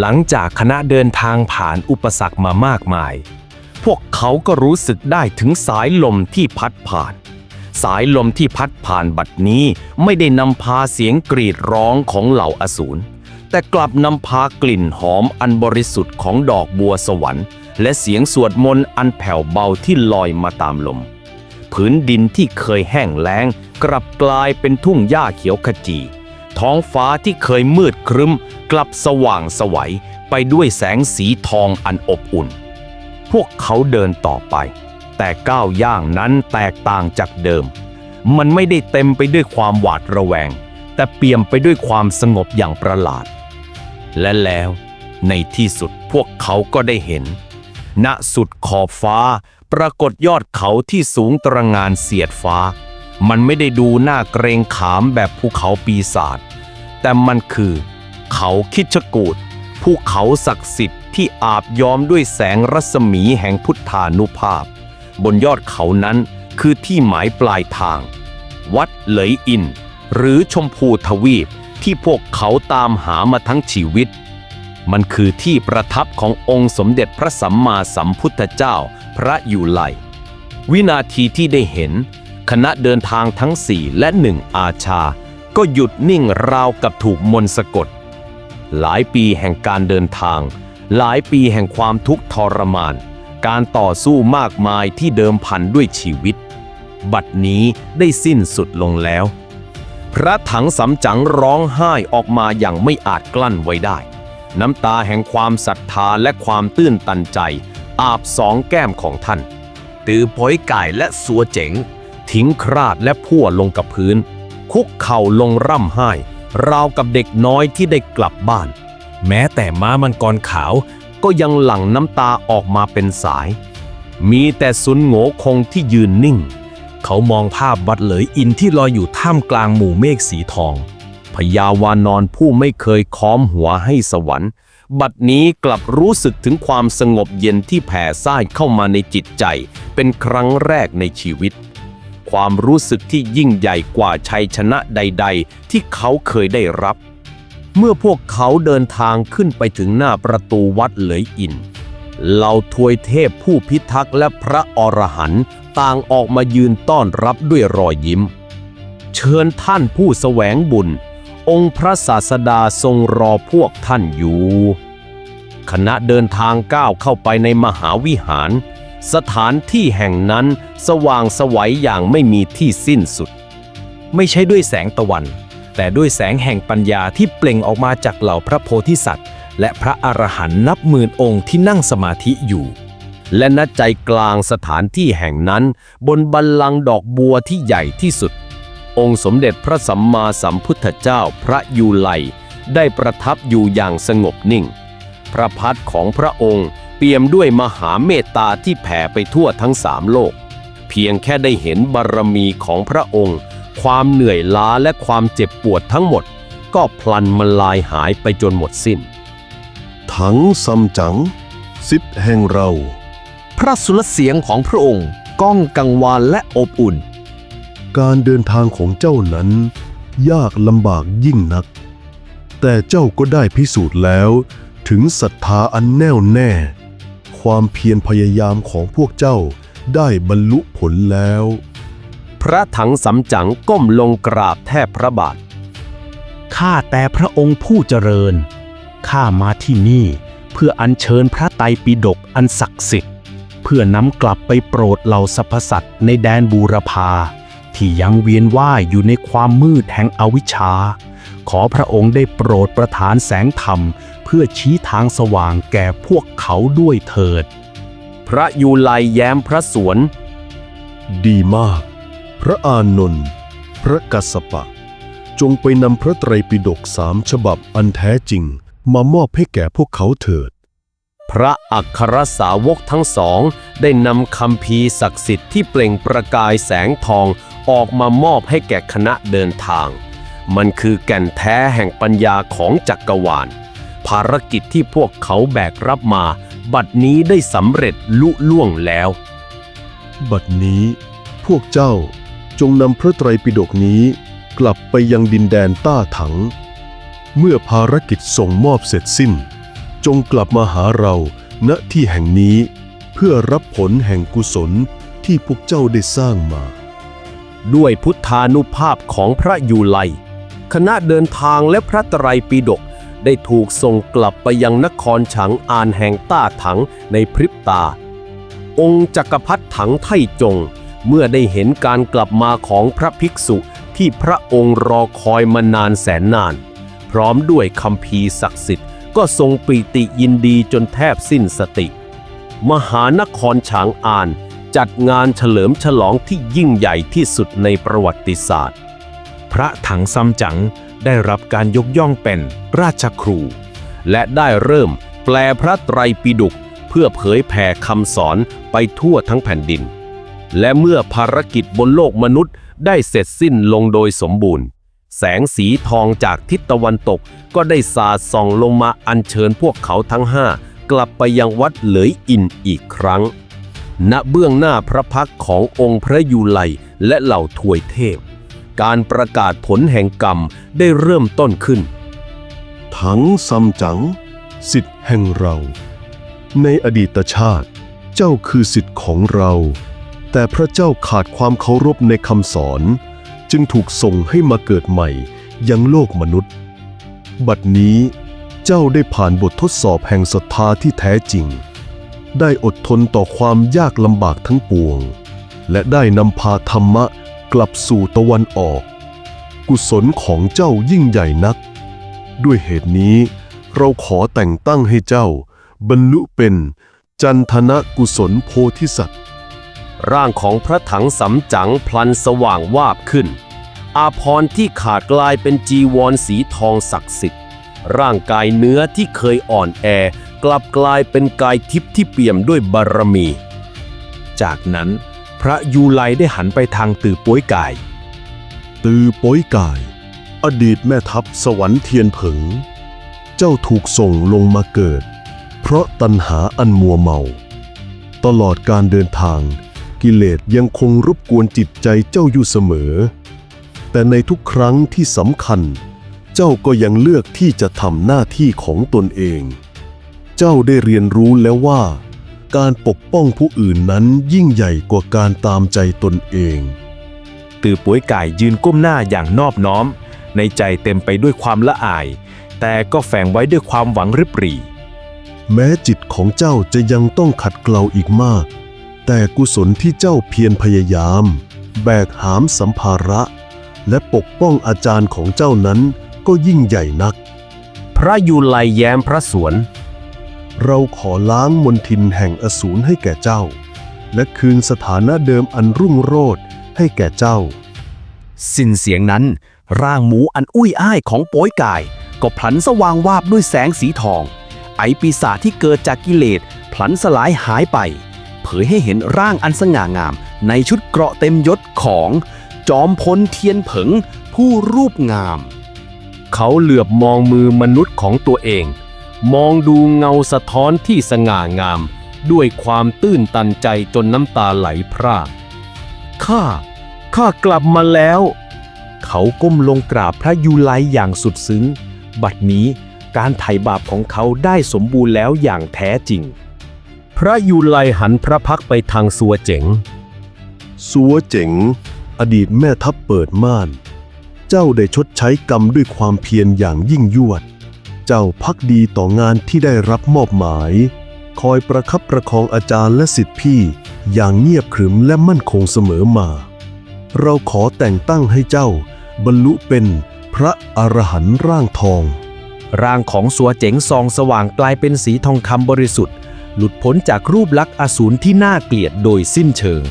หลังจากคณะเดินทางผ่านอุปสรรคมามากมาย พวกเขาก็รู้สึกได้ถึงสายลมที่พัดผ่าน สายลมที่พัดผ่านบัดนี้ไม่ได้นำพาเสียงกรีดร้องของเหล่าอสูร แต่กลับนำพากลิ่นหอมอันบริสุทธิ์ของดอกบัวสวรรค์ และเสียงสวดมนต์อันแผ่วเบาที่ลอยมาตามลม ผืนดินที่เคยแห้งแล้ง กลับกลายเป็นทุ่งหญ้าเขียวขจี ท้องฟ้าที่เคยมืดครึ้ม กลับสว่างไสวัยไปด้วยแสงสีทองอันอบอุ่น พวกเขาเดินต่อไป แต่ก้าวย่างนั้นแตกต่างจากเดิม มันไม่ได้เต็มไปด้วยความหวาดระแวง แต่เปี่ยมไปด้วยความสงบอย่างประหลาด และแล้วในที่สุดพวกเขาก็ได้เห็น ณสุดขอบฟ้า ปรากฏยอดเขาที่สูงตระงานเสียดฟ้า มันไม่ได้ดูหน่าเกรงขามแบบภูเขาปีศาจ แต่มันคือ เขาคิดชกูดภูเขาศักดิ์สิทธิ์ที่อาบย้อมด้วยแสงรัศมีแห่งพุทธานุภาพ บนยอดเขานั้นคือที่หมายปลายทาง วัดเหลยอิน หรือชมพูทวีปที่พวกเขาตามหามาทั้งชีวิต มันคือที่ประทับขององค์สมเด็จพระสัมมาสัมพุทธเจ้าพระอยู่ไลวินาทีที่ได้เห็น คณะเดินทางทั้งสี่และหนึ่งอาชา ก็หยุดนิ่งราวกับถูกมนต์สะกด หลายปีแห่งการเดินทาง หลายปีแห่งความทุกข์ทรมาน การต่อสู้มากมายที่เดิมพันด้วยชีวิต บัดนี้ได้สิ้นสุดลงแล้ว พระถังสำจังร้องไห้ออกมาอย่างไม่อาจกลั้นไว้ได้ น้ำตาแห่งความศรัทธาและความตื้นตันใจ อาบสองแก้มของท่าน ตือป้อยไก่และสัวเจ๋ง ทิ้งคราดและพั่วลงกับพื้น คุกเข่าลงร่ำไห้ ราวกับเด็กน้อยที่ได้กลับบ้าน แม้แต่ม้ามังกรขาวก็ยังหลั่งน้ำตาออกมาเป็นสาย มีแต่สุนโง่คงที่ยืนนิ่ง เขามองภาพวัดเหลยอินที่ลอยอยู่ท่ามกลางหมู่เมฆสีทองพญาวานอนผู้ไม่เคยค้อมหัวให้สวรรค์ บัดนี้กลับรู้สึกถึงความสงบเย็นที่แผ่ซ่านเข้ามาในจิตใจ เป็นครั้งแรกในชีวิต ความรู้สึกที่ยิ่งใหญ่กว่าชัยชนะใด ๆ ที่เขาเคยได้รับ เมื่อพวกเขาเดินทางขึ้นไปถึงหน้าประตูวัดเหลยอินเหล่าทวยเทพผู้พิทักษ์และพระอรหันต์ต่างออกมายืนต้อนรับด้วยรอยยิ้ม เชิญท่านผู้แสวงบุญ องค์พระศาสดาทรงรอพวกท่านอยู่ คณะเดินทางก้าวเข้าไปในมหาวิหาร สถานที่แห่งนั้นสว่างสวัยอย่างไม่มีที่สิ้นสุด ไม่ใช่ด้วยแสงตะวัน แต่ด้วยแสงแห่งปัญญาที่เปล่งออกมาจากเหล่าพระโพธิสัตว์ และพระอรหันต์นับหมื่นองค์ที่นั่งสมาธิอยู่ และณใจกลางสถานที่แห่งนั้น บนบัลลังก์ดอกบัวที่ใหญ่ที่สุด องค์สมเด็จพระสัมมาสัมพุทธเจ้าพระยูไลได้ประทับอยู่อย่างสงบนิ่ง พระพักของพระองค์ เปี่ยมด้วยมหาเมตตาที่แผ่ไปทั่วทั้งสามโลก เพียงแค่ได้เห็นบารมีของพระองค์ ความเหนื่อยล้าและความเจ็บปวดทั้งหมด ก็พลันมันลายหายไปจนหมดสิ้นถังซัมจั๋งสิทธิ์แห่งเรา พระสุรเสียงของพระองค์ก้องกังวานและอบอุ่น การเดินทางของเจ้านั้น ยากลำบากยิ่งนัก แต่เจ้าก็ได้พิสูจน์แล้ว ถึงศรัทธาอันแน่วแน่ ความเพียรพยายามของพวกเจ้าได้บรรลุผลแล้ว พระถังสำจั๋งก้มลงกราบแทบพระบาท ข้าแต่พระองค์ผู้เจริญ ข้ามาที่นี่เพื่ออัญเชิญพระไตรปิฎกอันศักดิ์สิทธิ์ เพื่อนำกลับไปโปรดเหล่าสรรพสัตว์ในแดนบูรพา ที่ยังเวียนว่ายอยู่ในความมืดแห่งอวิชชา ขอพระองค์ได้โปรดประทานแสงธรรมเพื่อชี้ทางสว่างแก่พวกเขาด้วยเถิด พระยูไลแย้มพระสวน ดีมาก พระอานนท์พระกัสสปะ จงไปนำพระไตรปิฎกสามฉบับอันแท้จริง มามอบให้แก่พวกเขาเถิด พระอัครสาวกทั้งสอง ได้นำคำพีร์ศักดิ์สิทธิ์ที่เปล่งประกายแสงทองออกมามอบให้แก่คณะเดินทาง มันคือแก่นแท้แห่งปัญญาของจักรวาล ภารกิจที่พวกเขาแบกรับมา บัดนี้ได้สำเร็จลุล่วงแล้ว บัดนี้พวกเจ้าจงนำพระไตรปิฎกนี้ กลับไปยังดินแดนต้าถัง เมื่อภารกิจส่งมอบเสร็จสิ้น จงกลับมาหาเราณที่แห่งนี้ เพื่อรับผลแห่งกุศลที่พวกเจ้าได้สร้างมา ด้วยพุทธานุภาพของพระยูไลคณะเดินทางและพระไตรัยปิฎก ได้ถูกส่งกลับไปยังนครฉางอานแห่งต้าถังในพริบตา องค์จักรพรรดิถังไทจง เมื่อได้เห็นการกลับมาของพระภิกษุที่พระองค์รอคอยมานานแสนนาน พร้อมด้วยคำพีศักดิ์สิทธิ์ก็ทรงปีติยินดีจนแทบสิ้นสติ มหานครฉางอานจัดงานเฉลิมฉลองที่ยิ่งใหญ่ที่สุดในประวัติศาสตร์ พระถังซัมจั๋ง ได้รับการยกย่องเป็นราชครู และได้เริ่มแปลพระไตรปิฎกเพื่อเผยแผ่คำสอนไปทั่วทั้งแผ่นดิน และเมื่อภารกิจบนโลกมนุษย์ได้เสร็จสิ้นลงโดยสมบูรณ์ แสงสีทองจากทิศตะวันตกก็ได้สาดส่องลงมาอัญเชิญพวกเขาทั้งห้ากลับไปยังวัดเหลยอินอีกครั้ง ณเบื้องหน้าพระพักขององค์พระยูไลและเหล่าทวยเทพ การประกาศผลแห่งกรรมได้เริ่มต้นขึ้นถังซัมจั๋งสิทธิ์แห่งเรา ในอดีตชาติ เจ้าคือสิทธิ์ของเรา แต่พระเจ้าขาดความเคารพในคำสอน จึงถูกส่งให้มาเกิดใหม่ยังโลกมนุษย์ บัดนี้เจ้าได้ผ่านบททดสอบแห่งศรัทธาที่แท้จริง ได้อดทนต่อความยากลำบากทั้งปวง และได้นำพาธรรมะ กลับสู่ตะวันออก กุศลของเจ้ายิ่งใหญ่นัก ด้วยเหตุนี้ เราขอแต่งตั้งให้เจ้า บรรลุเป็นจันทนะกุศลโพธิสัตว์ ร่างของพระถังสำจังพลันสว่างวาบขึ้น อาพรที่ขาดกลายเป็นจีวรสีทองศักดิ์สิทธิ์ ร่างกายเนื้อที่เคยอ่อนแอ กลับกลายเป็นกายทิพย์ที่เปี่ยมด้วยบารมี จากนั้น พระยูไลได้หันไปทางตือป้วยกาย ตือป้ยกาย อดีตแม่ทัพสวรรค์เทียนเผง เจ้าถูกส่งลงมาเกิด เพราะตัณหาอันมัวเมา ตลอดการเดินทาง กิเลสยังคงรบกวนจิตใจเจ้าอยู่เสมอ แต่ในทุกครั้งที่สำคัญ เจ้าก็ยังเลือกที่จะทำหน้าที่ของตนเอง เจ้าได้เรียนรู้แล้วว่า การปกป้องผู้อื่นนั้นยิ่งใหญ่กว่าการตามใจตนเอง ตือป้วยกายยืนก้มหน้าอย่างนอบน้อม ในใจเต็มไปด้วยความละอาย แต่ก็แฝงไว้ด้วยความหวังริบหรี่ แม้จิตของเจ้าจะยังต้องขัดเกลาอีกมาก แต่กุศลที่เจ้าเพียรพยายาม แบกหามสัมภาระ และปกป้องอาจารย์ของเจ้านั้นก็ยิ่งใหญ่นัก พระยูไลแย้มพระสวน เราขอล้างมนทินแห่งอสูรให้แก่เจ้า และคืนสถานะเดิมอันรุ่งโรจน์ให้แก่เจ้า สิ้นเสียงนั้น ร่างหมูอันอุ้ยอ้ายของโป้ยกาย ก็พลันสว่างวาบด้วยแสงสีทอง ไอปีศาจที่เกิดจากกิเลสพลันสลายหายไป เผยให้เห็นร่างอันสง่างาม ในชุดเกราะเต็มยศของ จอมพลเทียนเผิงผู้รูปงาม เขาเหลือบมองมือมนุษย์ของตัวเอง มองดูเงาสะท้อนที่สง่างาม ด้วยความตื้นตันใจจนน้ำตาไหลพรากข้า ข้ากลับมาแล้ว เขาก้มลงกราบพระยูไลอย่างสุดซึ้ง บัดนี้การไถ่บาปของเขาได้สมบูรณ์แล้วอย่างแท้จริง พระยูไลหันพระพักไปทางสัวเจ๋ง สัวเจ๋ง อดีตแม่ทัพเปิดม่าน เจ้าได้ชดใช้กรรมด้วยความเพียรอย่างยิ่งยวด เจ้าพักดีต่องานที่ได้รับมอบหมาย คอยประคับประคองอาจารย์และสิทธิพี่ อย่างเงียบขรึมและมั่นคงเสมอมา เราขอแต่งตั้งให้เจ้า บรรลุเป็นพระอรหันต์ร่างทอง ร่างของสัวเจ๋งซองสว่างกลายเป็นสีทองคำบริสุทธิ์ หลุดพ้นจากรูปลักษณ์อสูรที่น่าเกลียดโดยสิ้นเชิง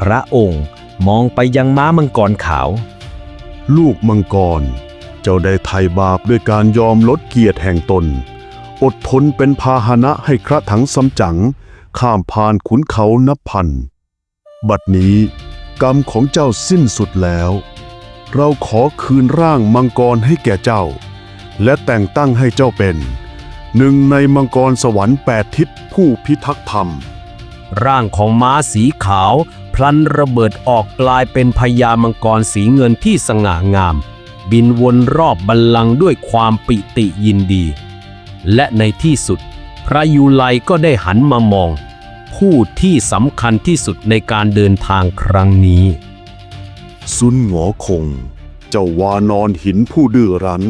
พระองค์มองไปยังม้ามังกรขาว ลูกมังกร เจ้าได้ไถ่บาปด้วยการยอมลดเกียรติแห่งตน อดทนเป็นพาหนะให้คระถังสำจัง ข้ามผ่านขุนเขานับพัน บัดนี้กรรมของเจ้าสิ้นสุดแล้ว เราขอคืนร่างมังกรให้แก่เจ้า และแต่งตั้งให้เจ้าเป็น หนึ่งในมังกรสวรรค์แปดทิศผู้พิทักษ์ธรรม ร่างของม้าสีขาว พลันระเบิดออกกลายเป็นพญามังกรสีเงินที่สง่างาม บินวนรอบบัลลังก์ด้วยความปิติยินดี และในที่สุด พระยูไลก็ได้หันมามอง ผู้ที่สำคัญที่สุดในการเดินทางครั้งนี้ ซุนหงอคง เจ้าวานอนหินผู้ดื้อรั้น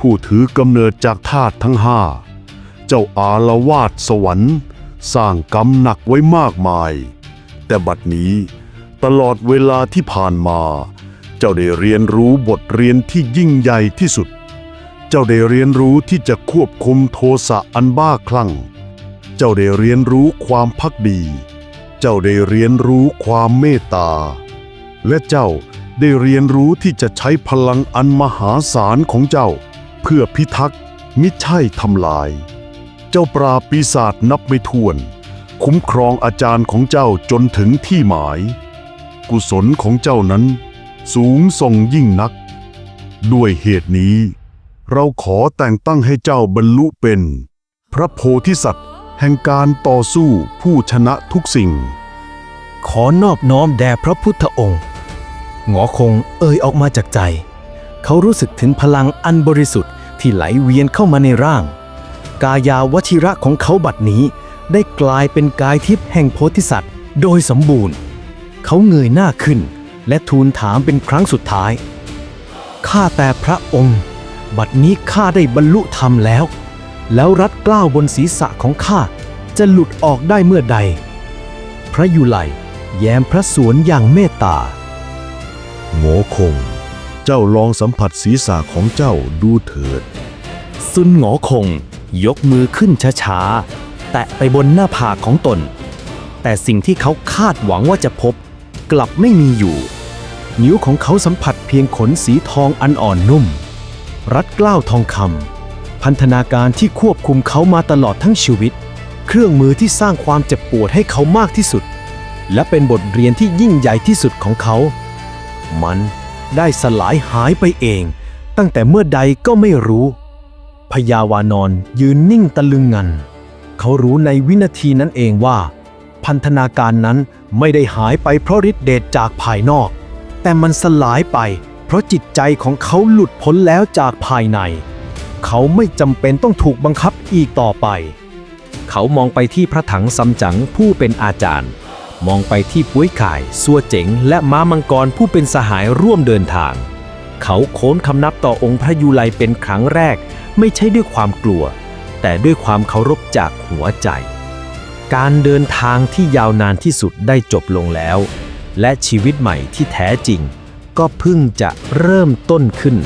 ผู้ถือกำเนิดจากธาตุทั้งห้า เจ้าอาละวาดสวรรค์ สร้างกรรมหนักไว้มากมาย แต่บัดนี้ตลอดเวลาที่ผ่านมา เจ้าได้เรียนรู้บทเรียนที่ยิ่งใหญ่ที่สุด เจ้าได้เรียนรู้ที่จะควบคุมโทสะอันบ้าคลั่ง เจ้าได้เรียนรู้ความพักดี เจ้าได้เรียนรู้ความเมตตา และเจ้าได้เรียนรู้ที่จะใช้พลังอันมหาศาลของเจ้า เพื่อพิทักษ์มิใช่ทำลาย เจ้าปราปีศาจนับไม่ถ้วน คุ้มครองอาจารย์ของเจ้าจนถึงที่หมาย กุศลของเจ้านั้น สูงส่งยิ่งนัก ด้วยเหตุนี้ เราขอแต่งตั้งให้เจ้าบรรลุเป็น พระโพธิสัตว์ แห่งการต่อสู้ผู้ชนะทุกสิ่ง ขอนอบน้อมแด่พระพุทธองค์หงอคงเอ่ยออกมาจากใจ เขารู้สึกถึงพลังอันบริสุทธิ์ที่ไหลเวียนเข้ามาในร่าง กายาวชิระของเขาบัดนี้ได้กลายเป็นกายทิพย์แห่งโพธิสัตว์ โดยสมบูรณ์ เขาเงยหน้าขึ้น และทูลถามเป็นครั้งสุดท้าย ข้าแต่พระองค์ บัดนี้ข้าได้บรรลุธรรมแล้ว แล้วรัดเกล้าวบนศีรษะของข้าจะหลุดออกได้เมื่อใด พระยุไลแย้มพระสวนอย่างเมตตาโงคง เจ้าลองสัมผัสศีรษะของเจ้าดูเถิด ซุนหงอคง ยกมือขึ้นช้าๆ แตะไปบนหน้าผากของตน แต่สิ่งที่เขาคาดหวังว่าจะพบกลับไม่มีอยู่ นิ้วของเขาสัมผัสเพียงขนสีทองอันอ่อนนุ่ม รัดเกล้าวทองคำพันธนาการที่ควบคุมเขามาตลอดทั้งชีวิต เครื่องมือที่สร้างความเจ็บปวดให้เขามากที่สุด และเป็นบทเรียนที่ยิ่งใหญ่ที่สุดของเขา มันได้สลายหายไปเอง ตั้งแต่เมื่อใดก็ไม่รู้พญาวานอนยืนนิ่งตะลึงงัน เขารู้ในวินาทีนั้นเองว่า พันธนาการนั้นไม่ได้หายไปเพราะฤทธิเดชจากภายนอก แต่มันสลายไป เพราะจิตใจของเขาหลุดพ้นแล้วจากภายใน เขาไม่จำเป็นต้องถูกบังคับอีกต่อไป เขามองไปที่พระถังซัมจั๋งผู้เป็นอาจารย์ มองไปที่ปุ้ยข่ายซัวเจ๋ง และม้ามังกรผู้เป็นสหายร่วมเดินทาง เขาโค้นคำนับต่อองค์พระยูไลเป็นครั้งแรก ไม่ใช่ด้วยความกลัว แต่ด้วยความเคารพจากหัวใจ การเดินทางที่ยาวนานที่สุดได้จบลงแล้ว และชีวิตใหม่ที่แท้จริง ก็เพิ่งจะเริ่มต้นขึ้น